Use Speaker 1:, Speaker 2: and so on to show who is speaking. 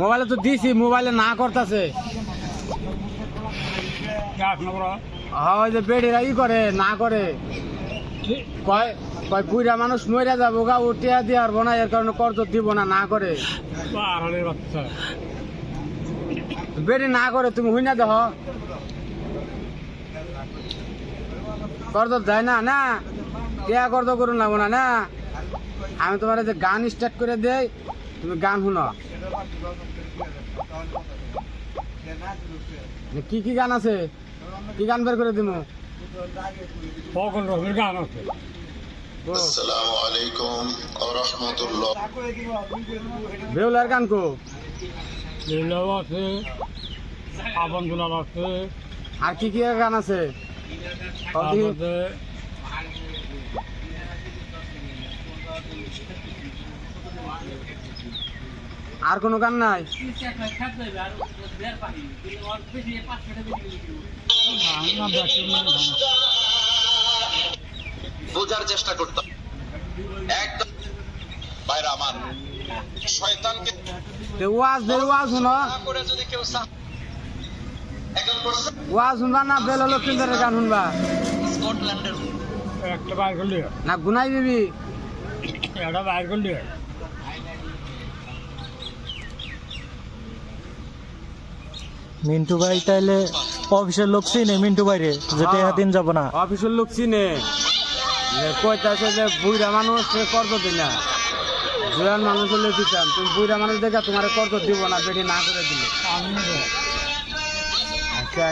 Speaker 1: মোবাইলে তো দিছি মোবাইলে না করতেছে। ওই যে বেড়িরা ই করে না করে। কয় কয় মানুষ মরে যাব গা উঠিয়া দিয়ে পারব না এর কারণে কর্জ দিব না না করে। বেড়ি না করে তুমি হই না দেহ কর্জ যায় না না। কর্জ করুন লাগবো না না। আমি তোমার যে গান স্টার্ট করে দেই তুমি গান শুনো। কি কি গান আছে? কি গান বের করে দিব
Speaker 2: গান আছে।
Speaker 3: আসসালামু আলাইকুম ওয়া রাহমাতুল্লাহ।
Speaker 1: বেউলার গান কো।
Speaker 2: আছে আবন দুলাল আছে।
Speaker 1: আর কি কি গান আছে। আর কোনো গান নাই?
Speaker 3: বোঝার চেষ্টা করতাম একদম। বাইরে আমার শয়তানকে
Speaker 1: ওয়াজ দে ওয়াজ শুনো।
Speaker 3: না করে যদি কেউ
Speaker 1: ওয়াজ শুনবা না বেল লক্ষ্মীন্দারের গান শুনবা।
Speaker 3: স্কটল্যান্ডের
Speaker 2: একটা বাইর করলি।
Speaker 1: না গুনাই দিবি
Speaker 2: একটা বাইর করলি।
Speaker 4: মিন্টু ভাই তাইলে অফিসের লোক চিনে মিন্টু ভাইরে রে
Speaker 1: হ্যাঁ।
Speaker 4: দিন যাব না।
Speaker 1: অফিসের লোক চিনে। যে কইতাছে যে বুড়া মানুষ সে কর্জ দিন না। জোয়ান মানুষ হলে দিতাম তুমি বুড়া মানুষ দেখা তোমার কর্জ দিব না বেটি না করে দিলে। আচ্ছা